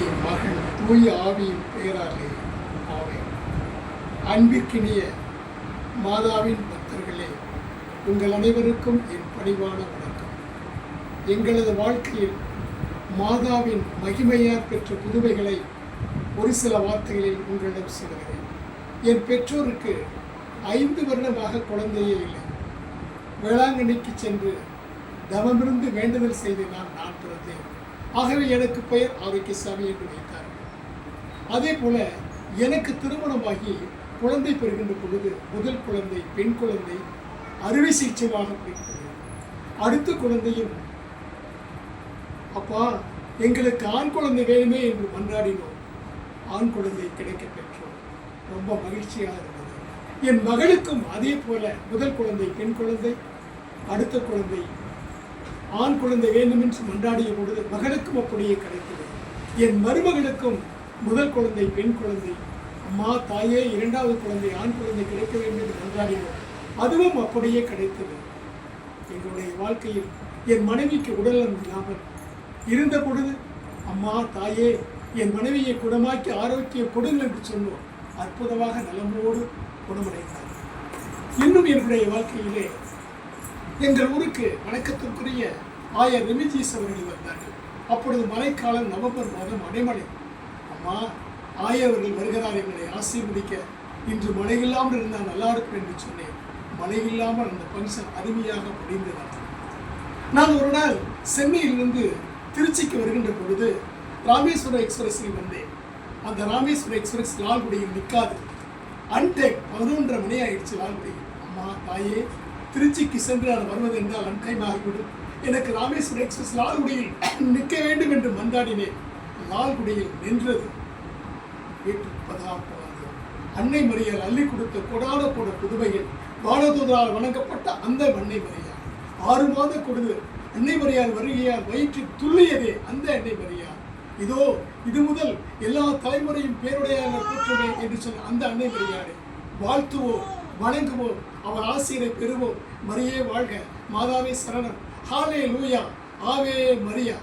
மகன் தூய ஆவியின் பெயராலே ஆவேன் அன்பிற்கினிய மாதாவின் பக்தர்களே உங்கள் அனைவருக்கும் என் பணிவான வணக்கம். எங்களது வாழ்க்கையில் மாதாவின் மகிமையார் பெற்ற புதுமைகளை ஒரு சில வார்த்தைகளில் உங்களிடம் சொல்கிறேன் என் பெற்றோருக்கு ஐந்து வருடமாக குழந்தையே இல்லை. வேளாங்கண்ணிக்கு சென்று தவமிருந்து வேண்டுதல் செய்து நான் நான் பிறந்தேன். ஆகவே எனக்கு பெயர் ஆரோக்கியசாமி என்று வைத்தார் அதே போல எனக்கு திருமணமாகி குழந்தை பெறுகின்ற பொழுது முதல் குழந்தை பெண் குழந்தை அறுவை சிகிச்சையாக பிடித்தது அடுத்த குழந்தையும் அப்பா எங்களுக்கு ஆண் குழந்தை வேணுமே என்று மன்றாடினோம். ஆண் குழந்தை கிடைக்க பெற்றோம். ரொம்ப மகிழ்ச்சியாக இருந்தது. என் மகளுக்கும் அதே போல முதல் குழந்தை பெண் குழந்தை அடுத்த குழந்தை ஆண் குழந்தை வேண்டும் என்று மன்றாடிய பொழுது மகளுக்கும் அப்படியே கிடைத்தது. என் மருமகளுக்கும் முதல் குழந்தை பெண் குழந்தை. அம்மா தாயே இரண்டாவது குழந்தை ஆண் குழந்தை கிடைக்க வேண்டும் என்று மன்றாடினோம் அதுவும் அப்படியே கிடைத்தது. எங்களுடைய வாழ்க்கையில் என் மனைவிக்கு உடல்நலம் இல்லாமல் இருந்த பொழுது அம்மா தாயே என் மனைவியை குணமாக்கி ஆரோக்கியம் கொடுங்கள் என்று சொன்னோம். அற்புதமாக நலமோடு குணமடைந்தார். இன்னும் என்னுடைய வாழ்க்கையிலே எங்கள் ஊருக்கு வணக்கத்திற்குரிய ஆயர் ரெமிஜிஸ் அவர்கள் வந்தார்கள். அப்பொழுது மழைக்காலம் நவம்பர் மாதம் அடைமழை. அம்மா ஆயவர்கள் அவர்கள் வருகிறார் எங்களை ஆசீர்வதிக்க. இன்று மழை இல்லாமல் இருந்தால் நல்லா இருக்கும் என்று சொன்னேன். மழை இல்லாமல் அந்த ஃபங்க்ஷன் அருமையாக முடிந்தது நான் ஒரு நாள் சென்னையிலிருந்து திருச்சிக்கு வருகின்ற பொழுது ராமேஸ்வரம் எக்ஸ்பிரஸில் வந்தேன். அந்த ராமேஸ்வரம் எக்ஸ்பிரஸ் லால்குடியில் நிற்காது. அன்டெக் பதினொன்றரை மணி ஆயிடுச்சு லால்குடி. அம்மா தாயே திருச்சிக்கு சென்று நான் வருவது என்றால் அன்டைம் ஆகிவிடும் எனக்கு ராமேஸ்வரம் எக்ஸ்பிரஸ் லால்குடியில் நிற்க வேண்டும் என்று மன்றாடினேன். லால்குடியில் நின்றது. அன்னை மரியால் அள்ளி கொடுத்த கொடான கொட புதுவையில் பாலதூதரால் வணங்கப்பட்ட அந்த அன்னை மரியாள். ஆறு மாத கொடுது. அன்னை மரியாள் வருகையால் வயிற்றில் துள்ளியதே அந்த அன்னை மரியாள். இதோ இது முதல் எல்லா தலைமுறையும் பேருடையாக போற்றுவேன் என்று சொன்ன அந்த அன்னை மரியாதை வாழ்த்துவோம். வணங்குவோம். அவர் ஆசீரை பெறுவோம். மரியே வாழ்க. மாதாவே சரணம். ஹாலே லூயா ஆவே மரியா.